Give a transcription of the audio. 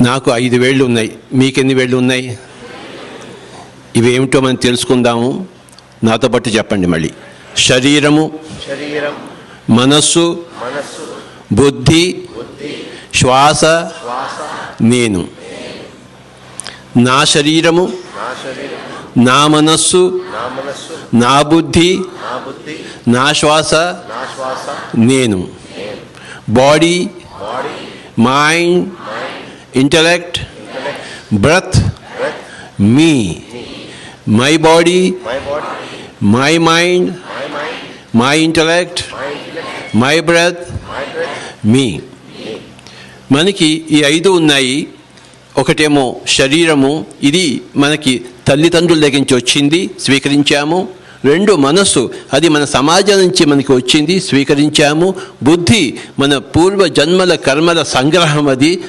నాకు ఐదు వేళ్ళు ఉన్నాయి. మీకెన్ని వేళ్ళు ఉన్నాయి? ఇవేమిటో మనం తెలుసుకుందాము. నాతో పాటు చెప్పండి మళ్ళీ. శరీరము మనస్సు బుద్ధి శ్వాస నేను. నా శరీరము నా మనస్సు నా బుద్ధి నా శ్వాస నేను. Body mind intellect breath me my body my mind my intellect my breath me మనకి ఈ ఐదు ఉన్నాయి. ఒకటేమో శరీరము. ఇది మనకి తల్లిదండ్రుల దగ్గర నుంచి వచ్చింది స్వీకరించాము. రెండు మనస్సు. అది మన సమాజం నుంచి మనకి వచ్చింది స్వీకరించాము. బుద్ధి మన పూర్వ జన్మల కర్మల సంగ్రహం అది.